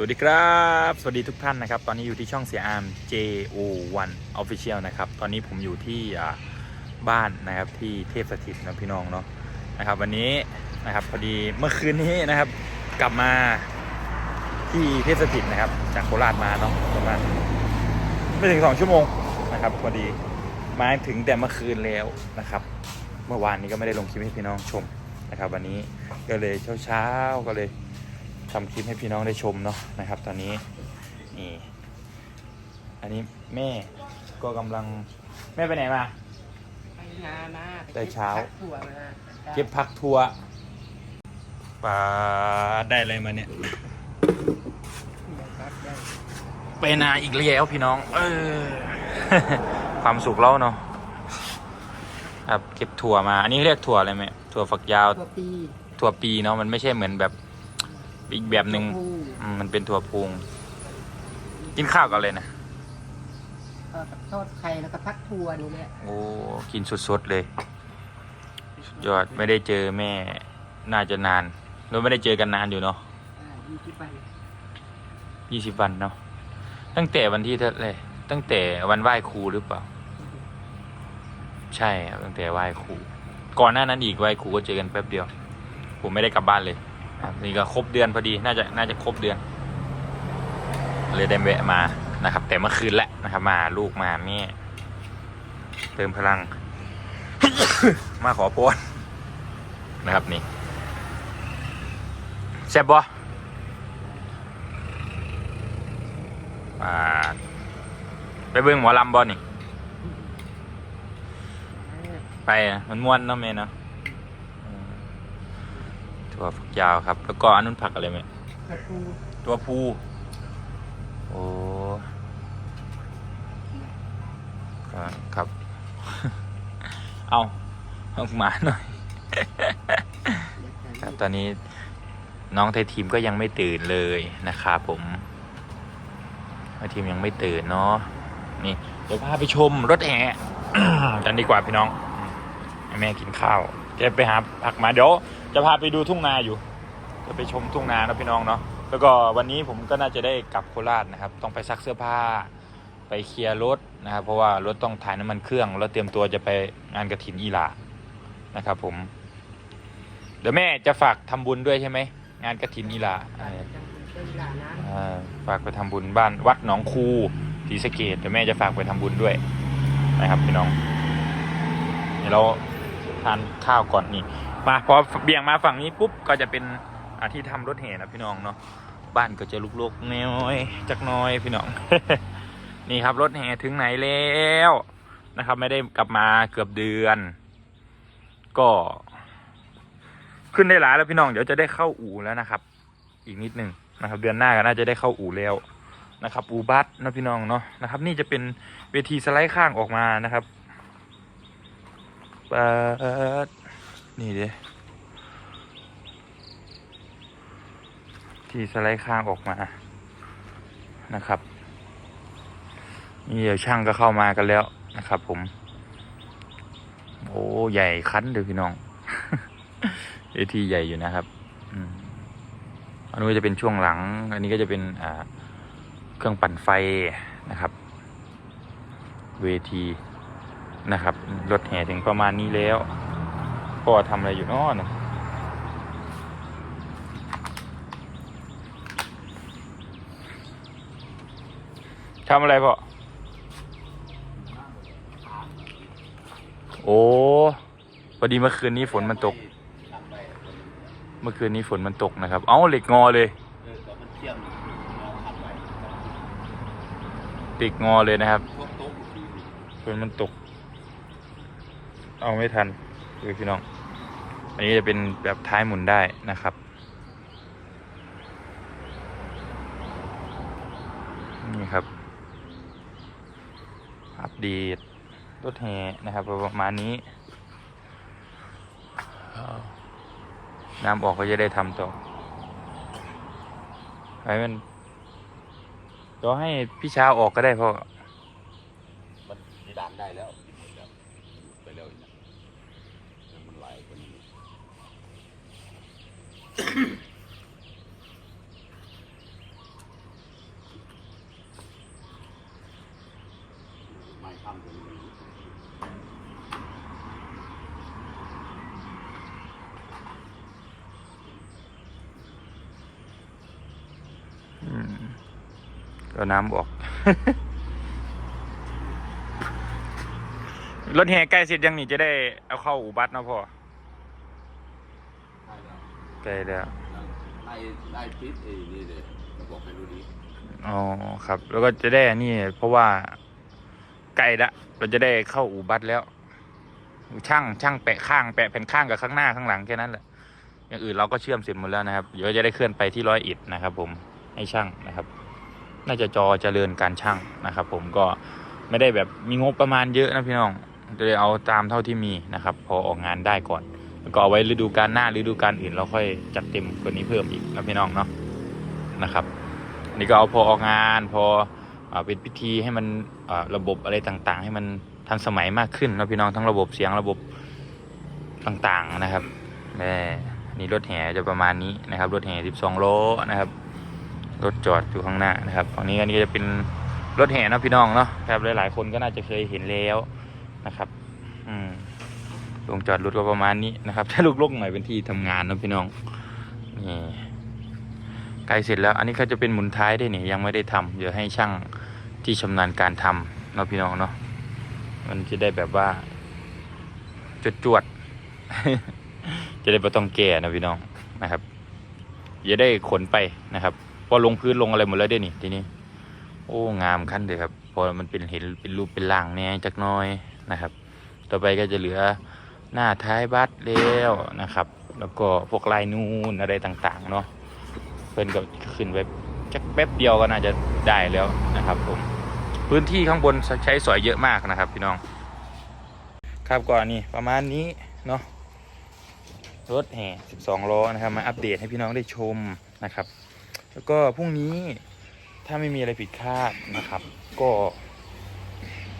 สวัสดีครับ สวัสดีทุกท่านนะครับ ตอนนี้อยู่ที่ช่องเสียอาร์ม JO1 Official นะครับ ตอนนี้ผมอยู่ที่บ้านนะครับที่เทพสถิตนะพี่น้องเนาะนะครับ วันนี้นะครับพอดีเมื่อคืนนี้นะครับ กลับมาที่เทพสถิตนะครับ จากโคราชมาเนาะประมาณไม่ถึงสองชั่วโมงนะครับ พอดีมาถึงแต่เมื่อคืนแล้วนะครับ เมื่อวานนี้ก็ไม่ได้ลงคลิปให้พี่น้องชมนะครับ วันนี้ก็เลยเช้าๆก็เลย ทำคลิปให้พี่น้องได้ชมเนาะนะครับ ตอนนี้นี่อันนี้แม่ก็กำลังแม่ไปไหนมา ไปงานมาไปแต่เช้า ก็บผักถั่วมาเก็บผักทัวร์ปลาได้อะไรมาเนี่ยครับได้ไปนาอีกแล้วพี่น้อง เออ ความสุขเราเนาะครับเก็บถั่วมา อันนี้เรียกถั่วอะไรไหมถั่วฝักยาว ถั่วปีถั่วปีเนาะมันไม่ใช่เหมือนแบบ อีกแบบหนึ่งถั่วพูอืมมันเป็นถั่วพูง กินข้าวกันเลยนะเอ่อกับทอดไข่แล้วก็พักถั่วนี่แหละโอ้กินสดๆเลยสุดยอดไม่ได้เจอแม่น่าจะนานเราไม่ได้เจอกันนานอยู่เนาะอ่ายี่สิบวันยี่สิบวันเนาะตั้งแต่วันที่เท่าไหร่ตั้งแต่วันไหว้ครูหรือเปล่า ใช่ครับตั้งแต่ไหว้ครูก่อนหน้านั้นอีกไหว้ครูก็เจอกันแป๊บเดียว ผมไม่ได้กลับบ้านเลยครับ นี่ก็ครบเดือนพอดีน่าจะน่าจะครบเดือน เลยได้แวะมานะครับ แต่เมื่อคืนแหละนะครับ มาลูกมาแม่เติมพลัง มาขอพรนะครับนี่แซ่บบอาไปเบิ่งหมอลำบ่นี่ ไปมันม่วนเนาะแม่เนาะ ถั่วฝักยาวครับ แล้วก็อันนู้นผักอะไรไหมตัวภูโอ้ครับครับเอาเอาหมาหน่อยครับตอนนี้น้องไทยทีมก็ยังไม่ตื่นเลยนะครับผมไทยทีมยังไม่ตื่นเนาะนี่เดี๋ยวพาไปชมรถแห่กันดีกว่าพี่น้องแม่กินข้าวจะไปหาผักมาเดี๋ยว จะพาไปดูทุ่งนาอยู่ จะไปชมทุ่งนาเนาะพี่น้องเนาะแล้วก็วันนี้ผมก็น่าจะได้กลับโคราชนะครับ ต้องไปซักเสื้อผ้า ไปเคลียร์รถนะครับ เพราะว่ารถต้องถ่ายน้ำมันเครื่อง แล้วเตรียมตัวจะไปงานกระถินอีหลานะครับ ผม เดี๋ยวแม่จะฝากทำบุญด้วยใช่ไหมงานกระถินอีหลาอ่าจังเป็นเวลานะฝากไปทำบุญบ้านวัดหนองคูศรีสะเกดเดี๋ยวแม่จะฝากไปทำบุญด้วยนะครับพี่น้องเดี๋ยวเรา ทานข้าวก่อนนี่มาพอเบี่ยงมาฝั่งนี้ปุ๊บก็จะเป็นอาที่ทำรถแห่นะพี่น้องเนาะบ้านก็จะลุกๆน้อยจักน้อยพี่น้อง นี่ครับรถแห่ถึงไหนแล้วนะครับ ไม่ได้กลับมาเกือบเดือน ก็ ขึ้นได้หลายแล้วพี่น้องเดี๋ยวจะได้เข้าอู่แล้วนะครับ อีกนิดหนึ่งนะครับ เดือนหน้าก็น่าจะได้เข้าอู่แล้วนะครับ อู่บัสนะพี่น้องเนาะนะครับ นี่จะเป็นเวทีสไลด์ข้างออกมานะครับ ปดนี่เด้ที่สไลด์ข้างออกมานะครับ นี่เดี๋ยวช่างก็เข้ามากันแล้วนะครับผม โอ้ใหญ่คันเดี๋ยวพี่น้องเวทีใหญ่อยู่นะครับอันนี้จะเป็นช่วงหลัง อันนี้ก็จะเป็นเครื่องปั่นไฟนะครับ เวที นะครับ รถแห่ถึงประมาณนี้แล้วพ่อทำอะไรอยู่นอะนะทำอะไรพ่อ โอ้พอดีเมื่อคืนนี้ฝนมันตก เมื่อคืนนี้ฝนมันตกนะครับ เอ้าเหล็กงอเลยเหล็กงอเลยนะครับฝนมันตก เอาไม่ทันดูพี่น้อง อันนี้จะเป็นแบบท้ายหมุนได้นะครับนี่ครับ อัปเดตรถแห่นะครับ ประมาณนี้น้ำออกก็จะได้ทำต่อให้มันเดี๋ยวให้พี่ชาออกก็ได้เพราะมันมีด่านได้แล้ว เป็นก็น้ำออก รถแห่ใกล้เสร็จยังนี่จะได้เอาเข้าอู่บัสเนาะพ่อ ใช่แล้วใกล้แล้วได้ได้พิษเอ้นี่เลยระบบให้ดูดีอ๋อครับ แล้วก็จะได้อันนี่เพราะว่าใกล้ละเราจะได้เข้าอู่บัสแล้ว ช่างช่างแปะข้างแปะแผ่นข้างกับข้างหน้าข้างหลังแค่นั้นแหละอย่างอื่นเราก็เชื่อมเสร็จหมดแล้วนะครับเดี๋ยวจะได้เคลื่อนไปที่ร้อยอิฐนะครับ ผมให้ช่างนะครับ น่าจะจอเจริญการช่างนะครับ ผมก็ไม่ได้แบบมีงบประมาณเยอะนะพี่น้องจะได้เอาตามเท่าที่มีนะครับ พอออกงานได้ก่อน แล้วก็เอาไว้ฤดูกาลหน้าฤดูกาลอื่นเราค่อยจัดเต็มกว่านี้เพิ่มอีกนะพี่น้องเนาะนะครับอันนี้ก็เอาพอออกงานพออเป็นพิธีให้มันระบบอะไรต่างๆ ให้มันทันสมัยมากขึ้นนะพี่น้องทั้งระบบเสียงระบบต่างๆนะครับนี่รถแห่จะประมาณนี้นะครับรถแห่12โลนะครับรถจอดอยู่ข้างหน้านะครับฝั่งนี้อันนี้ก็จะเป็นรถแห่นะพี่น้องเนาะครับหลายๆคนก็น่าจะเคยเห็นแล้วนะครับ ลงจอดรถก็ประมาณนี้นะครับ ถ้าลุกๆหน่อยเป็นที่ทำงานนะพี่น้องนี่ใกล้เสร็จแล้ว อันนี้เขาจะเป็นหมุนท้ายได้วยนี่ยังไม่ได้ทำเดี๋ยวให้ช่างที่ชำนาญการทำเนาะพี่น้องเนาะมันจะได้แบบว่าจวดจวดๆจะได้ไม่ต้องแก่นะพี่น้องนะครับจะได้ขนไปนะครับพอลงพื้นลงอะไรหมดแล้วเด้นี่ทีนี้ โอ้งามขั้นเลยครับพอมันเป็นเห็นเป็นรูปเป็นร่างแน่จักน้อยนะครับ ต่อไปก็จะเหลือ หน้าท้ายบัสแล้วนะครับ แล้วก็พวกลายนูนอะไรต่างๆเนาะเพิ่นก็ขึ้นไปจักแป๊บเดียวก็น่าจะได้แล้วนะครับ ผมพื้นที่ข้างบนใช้สอยเยอะมากนะครับพี่น้อง ครับก็นี่ประมาณนี้เนาะรถแห่ 12 ล้อนะครับ มาอัปเดตให้พี่น้องได้ชมนะครับ แล้วก็พรุ่งนี้ถ้าไม่มีอะไรผิดคาดนะครับ ก็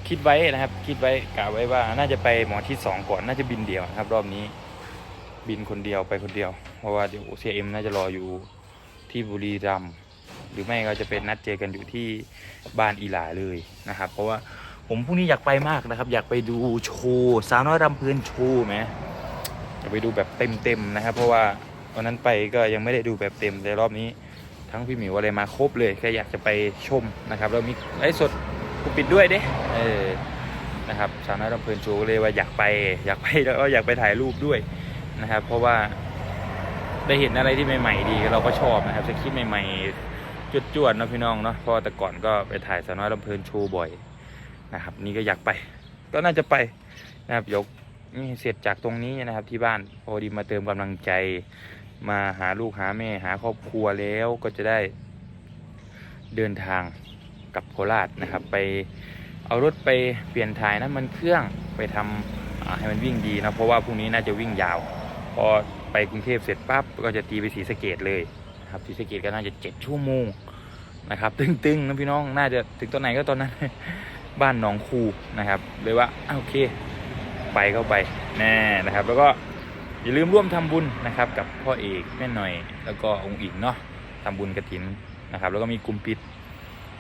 คิดไว้นะครับ คิดไว้กะไว้ว่าน่าจะไปหมอที่สองก่อนน่าจะบินเดียวนะครับ รอบนี้บินคนเดียวไปคนเดียว เพราะว่าเดี๋ยวเซียเอ็มน่าจะรออยู่ที่บุรีรัมย์หรือไม่ก็จะเป็นนัดเจอกันอยู่ที่บ้านอีหลาเลยนะครับ เพราะว่าผมพรุ่งนี้อยากไปมากนะครับ อยากไปดูโชว์สาวน้อยรำเพลินโชว์ไหมจะไปดูแบบเต็มๆนะครับ เพราะว่าวันนั้นไปก็ยังไม่ได้ดูแบบเต็มแต่รอบนี้ ทั้งพี่หมิวอะไรมาครบเลยแค่อยากจะไปชมนะครับแล้วมีไลฟ์สด กูปิดด้วยเด้เออนะครับสาวน้อยรำเพลินโชว์เลยว่าอยากไป อยากไปแล้วก็อยากไปถ่ายรูปด้วยนะครับ เพราะว่าได้เห็นอะไรที่ใหม่ๆดีเราก็ชอบนะครับสคริปต์ใหม่ๆจวดๆเนะพี่น้องเนาะเพราะแต่ก่อนก็ไปถ่ายสาวน้อยรำเพลินโชว์บ่อยนะครับ นี่ก็อยากไป ก็น่าจะไปนะครับยกนี่เสร็จจากตรงนี้นะครับที่บ้านพอดีมาเติมกำลังใจ มาหาลูกหาแม่หาครอบครัวแล้วก็จะได้เดินทาง กลับโคราชนะครับ ไปเอารถไปเปลี่ยนถ่ายน้ำมันเครื่องไปทำอ่าให้มันวิ่งดีนะเพราะว่าพรุ่งนี้น่าจะวิ่งยาว พอไปกรุงเทพเสร็จปั๊บก็จะตีไปศรีสะเกดเลยนะครับศรีสะเกดก็น่าจะเจ็ดชั่วโมงนะครับ ตึงๆนะพี่น้องน่าจะถึงตอนไหนก็ตอนนั้น บ้านหนองคูนะครับเลยว่าอะโอเค ไปเข้าไปแน่นะครับ แล้วก็อย่าลืมร่วมทำบุญนะครับ กับพ่อเอกแม่หน่อย แล้วก็องค์อิงเนาะทำบุญกระถินนะครับ แล้วก็มีกลุ่มปิด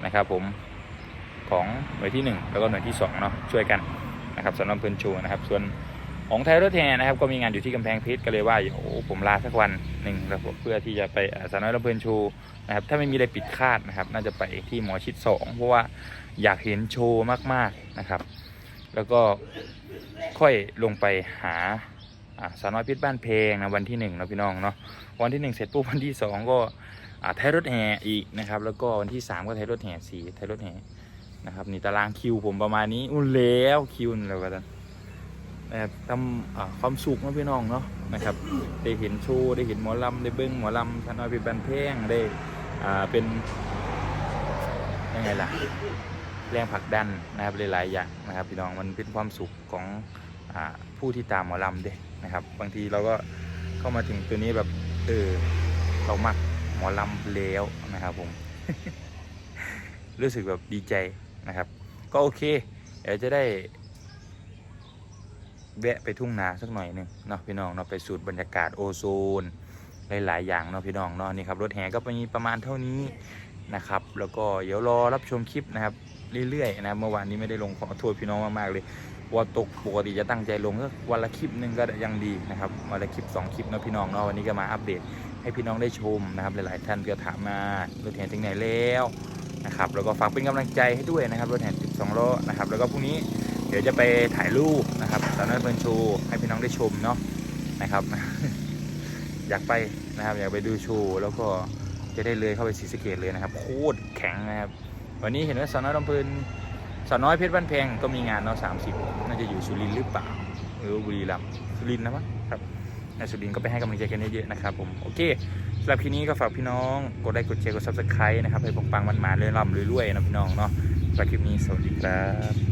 นะครับผมของหน่วยที่หนึ่งแล้วก็หน่วยที่สองเนาะช่วยกันนะครับสำหรับเพื่อนโชว์นะครับ ส่วนของไทยรถแห่นะครับก็มีงานอยู่ที่กำแพงเพชรก็เลยว่าโอ้ผมลาสักวันหนึ่งแล้วเพื่อที่จะไปสาวน้อยลำเพลินโชว์นะครับถ้าไม่มีอะไรปิดคาดนะครับ น่าจะไปที่หมอชิดสองเพราะว่าอยากเห็นโชว์มากๆนะครับ แล้วก็ค่อยลงไปหาสาวน้อยเพชรบ้านเพลงนะวันที่หนึ่งนะพี่น้องเนาะวันที่หนึ่งเสร็จปุ๊บวันที่สองก็ ไทยรถแห่อีกนะครับ แล้วก็วันที่สามก็ไทยรถแห่สี่ไทยรถแห่นะครับนี่ตารางคิวผมประมาณนี้อุ้นแล้วคิวแล้วกันนะครับทำความสุขนะพี่น้องเนาะนะครับ ได้เห็นโชว์ได้เห็นหมอลำได้เบิ้งหมอลำสาวน้อยเพชรบ้านเพลงได้อ่าเป็นยังไงล่ะแรงผลักดันนะครับหลายๆอย่างนะครับ พี่น้องมันเป็นความสุขของอาผู้ที่ตามหมอลำเด้นะครับ บางทีเราก็เข้ามาถึงตัวนี้แบบเออเรามัก หมอลำแล้วนะครับผม รู้สึกแบบดีใจนะครับ ก็โอเค เดี๋ยวจะได้ แวะไปทุ่งนาสักหน่อยหนึ่งเนาะพี่น้องเนาะไปสูดบรรยากาศโอโซนหลายๆอย่างเนาะพี่น้องเนาะนี่ครับรถแห่ก็มีประมาณเท่านี้นะครับ แล้วก็เดี๋ยวรอรับชมคลิปนะครับ เรื่อยๆนะเมื่อวานนี้ไม่ได้ลงขอโทษพี่น้องมากๆเลย ว่าตกปกติจะตั้งใจลงก็วันละคลิปหนึงก็ยังดีนะครับวันละคลิปสองคลิปนะพี่น้องเนาะวันนี้ก็มาอัปเดตให้พี่น้องได้ชมนะครับหลายๆท่านก็ถามมารถแห่ถึงไหนแล้วนะครับแล้วก็ฝากเป็นกำลังใจให้ด้วยนะครับรถแห่12ล้อนะครับแล้วก็พรุ่งนี้เดี๋ยวจะไปถ่ายรูปนะครับสาวน้อยเพลินโชว์ให้พี่น้องได้ชมเนาะนะครับ อยากไปนะครับอยากไปดูโชว์แล้วก็จะได้เลยเข้าไปศรีสเกดเลยนะครับโคตรแข็งนะครับวันนี้เห็นว่าสาวน้อยลำเพลิน สาวน้อยเพชรบ้านแพงก็มีงานเนาะสามสิบน่าจะอยู่สุรินทร์หรือเปล่าหรือบุรีรัมย์สุรินทร์นะมั้งครับในสุรินทร์ก็ไปให้กำลังใจกันเยอะๆนะครับผมโอเคสำหรับคลิปนี้ก็ฝากพี่น้องกดไลค์กดแชร์กดซับสไครต์นะครับให้ปังๆมันมาเรื่อยๆร่ำรวยๆนะพี่น้องเนาะสำหรับคลิปนี้สวัสดีครับ